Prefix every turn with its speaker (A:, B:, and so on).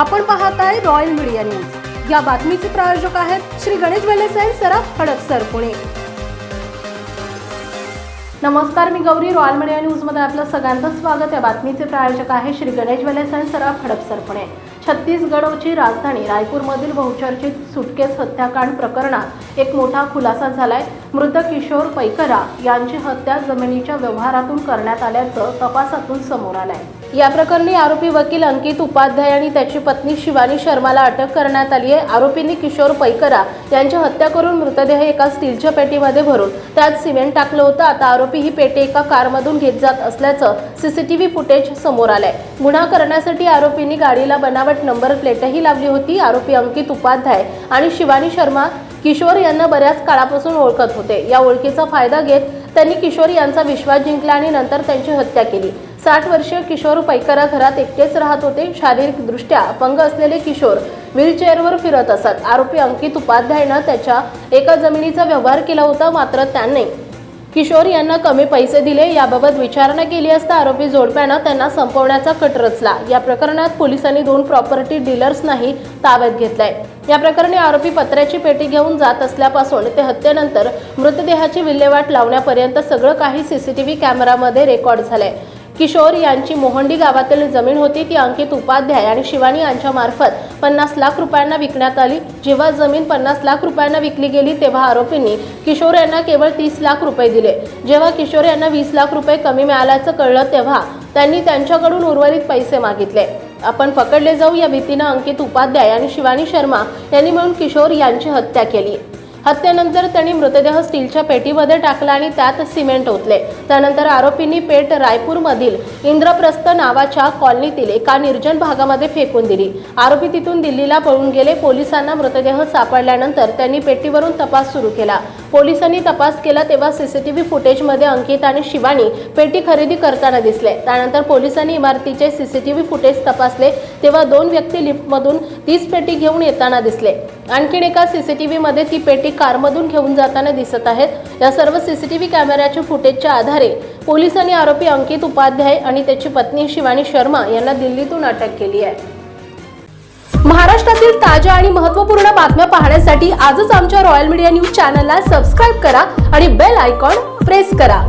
A: आपण पाहत आहे रॉयल मीडिया न्यूज या बातमीचे प्रायोजक आहेत श्री गणेश वेलेसाई अँड सराफ हडपसर पुणे. नमस्कार मी गौरी. रॉयल मीडिया न्यूजमध्ये आपलं सगळ्यांचं स्वागत. या बातमीचे प्रायोजक आहे श्री गणेश वेलेसाई अँड सराफ हडपसर पुणे. छत्तीसगडची राजधानी रायपूरमधील बहुचर्चित सुटकेस हत्याकांड प्रकरणात एक मोठा खुलासा झालाय. मृत किशोर पैकरा यांची हत्या जमिनीच्या व्यवहारातून करण्यात आल्याचं तपासातून समोर आलंय. या प्रकरणी आरोपी वकील अंकित उपाध्याय आणि त्याची पत्नी शिवानी शर्माला अटक करण्यात आली आहे आरोपींनी किशोर पैकरा यांची हत्या करून मृतदेह एका स्टीलच्या पेटीमध्ये भरून त्यात सिमेंट टाकलं होतं. आता आरोपी ही पेटी एका कारमधून घेत जात असल्याचं सीसीटीव्ही फुटेज समोर आलंय. गुन्हा करण्यासाठी आरोपींनी गाडीला बनावट नंबर प्लेटही लावली होती आरोपी अंकित उपाध्याय आणि शिवानी शर्मा किशोर यांना बऱ्याच काळापासून ओळखत होते. या ओळखीचा फायदा घेत त्यांनी किशोर यांचा विश्वास जिंकला आणि नंतर त्यांची हत्या केली. साठ वर्षीय किशोर पैकरा घरात एकटेच राहत होते. शारीरिकदृष्ट्या अपंग असलेले किशोर व्हीलचेअरवर फिरत असत. आरोपी अंकित उपाध्यायनं त्याच्या एका जमिनीचा व्यवहार केला होता मात्र त्याने किशोर यांना कमी पैसे दिले याबाबत विचारणा केली असता आरोपी जोडप्यानं त्यांना संपवण्याचा कट रचला. या प्रकरणात पोलिसांनी दोन प्रॉपर्टी डीलर्सनाही ताब्यात घेतलाय. या प्रकरणी आरोपी पत्र्याची पेटी घेऊन जात असल्यापासून ते हत्येनंतर मृतदेहाची विल्हेवाट लावण्यापर्यंत सगळं काही सीसीटीव्ही कॅमेरामध्ये रेकॉर्ड झालंय. किशोर यांची मोहंडी गावातील जमीन होती. ती अंकित उपाध्याय आणि शिवानी यांच्यामार्फत पन्नास लाख रुपयांना विकण्यात आली. जेव्हा जमीन पन्नास लाख रुपयांना विकली गेली तेव्हा आरोपींनी किशोर यांना केवळ तीस लाख रुपये दिले. जेव्हा किशोर यांना वीस लाख रुपये कमी मिळाल्याचं कळलं तेव्हा त्यांनी त्यांच्याकडून उर्वरित पैसे मागितले. आपण पकडले जाऊ या भीतीनं अंकित उपाध्याय आणि शिवानी शर्मा यांनी मिळून किशोर यांची हत्या केली. हत्येनंतर त्यांनी मृतदेह स्टीलच्या पेटीमध्ये टाकला आणि त्यात सिमेंट ओतले. त्यानंतर आरोपींनी पेट रायपूरमधील इंद्रप्रस्थ नावाच्या कॉलनीतील एका निर्जन भागामध्ये फेकून दिली. आरोपी तिथून दिल्लीला पळून गेले. पोलिसांना मृतदेह सापडल्यानंतर त्यांनी पेटीवरून तपास सुरू केला. पोलिसांनी तपास केला तेव्हा सीसीटीव्ही फुटेजमध्ये अंकित आणि शिवानी पेटी खरेदी करताना दिसले. त्यानंतर पोलिसांनी इमारतीचे सीसीटीव्ही फुटेज तपासले. तेव्हा दोन व्यक्ती लिफ्टमधून तीच पेटी घेऊन येताना दिसले. आणखीन एका सीसीटीव्हीमध्ये ती पेटी कारमधून घेऊन जाताना दिसत आहेत. या सर्व सीसीटीव्ही कॅमेऱ्याच्या फुटेजच्या आधारे पोलिसांनी आरोपी अंकित उपाध्याय आणि त्याची पत्नी शिवानी शर्मा यांना दिल्लीतून अटक केली आहे. महाराष्ट्रातील ताज्या आणि महत्त्वपूर्ण बातम्या पाहण्यासाठी आजच आमच्या रॉयल मीडिया न्यूज चॅनलला सबस्क्राईब करा आणि बेल आयकॉन प्रेस करा.